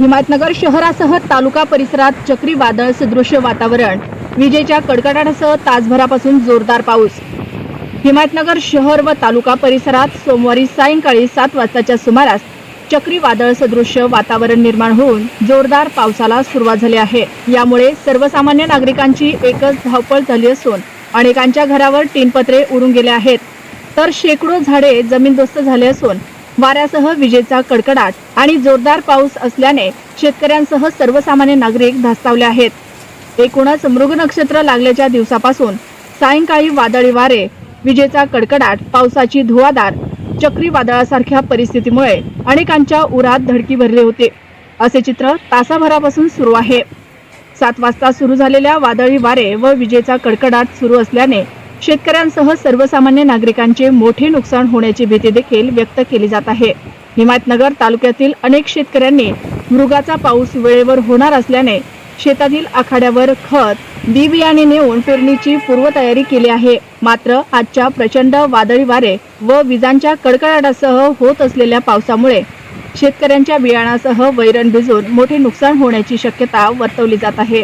हिमायतनगर शहरासह तालुका परिसरात चक्रीवादळ सदृश्य वातावरण. विजेच्या कडकडाटासह तासभरापासून जोरदार पाऊस. हिमायतनगर शहर व तालुका परिसरात सोमवारी सायंकाळी सात वाजताच्या सुमारास चक्रीवादळ सदृश्य वातावरण निर्माण होऊन जोरदार पावसाला सुरुवात झाली आहे. यामुळे सर्वसामान्य नागरिकांची एकच धावपळ झाली असून अनेकांच्या घरावर टीनपत्रे उडून गेले आहेत. तर शेकडो झाडे जमीनदोस्त झाले असून वाऱ्यासह विजेचा कडकडाट आणि जोरदार पाऊस असल्याने शेतकऱ्यांसह सर्वसामान्य नागरिक धास्तावले आहेत. एकूणच मृग नक्षत्र लागल्याच्या दिवसापासून सायंकाळी वादळी वारे विजेचा कडकडाट पावसाची धुवाधार चक्रीवादळासारख्या परिस्थितीमुळे अनेकांच्या उरात धडकी भरली होती. असे चित्र तासाभरापासून सुरू आहे. सात वाजता सुरू झालेल्या वादळी वारे व विजेचा कडकडाट सुरू असल्याने शेतकऱ्यांसह सर्वसामान्य नागरिकांचे मोठे नुकसान होण्याची भीती देखील व्यक्त केली जात आहे. हिमायतनगर तालुक्यातील अनेक शेतकऱ्यांनी मृगाचा पाऊस वेळेवर होणार असल्याने शेतातील आखाड्यावर खत बी बियाणे नेऊन पेरणीची पूर्वतयारी केली आहे. मात्र आजच्या प्रचंड वादळी वारे व विजांच्या कडकडाटासह होत असलेल्या पावसामुळे शेतकऱ्यांच्या बियाणासह वैरण भिजून मोठे नुकसान होण्याची शक्यता वर्तवली जात आहे.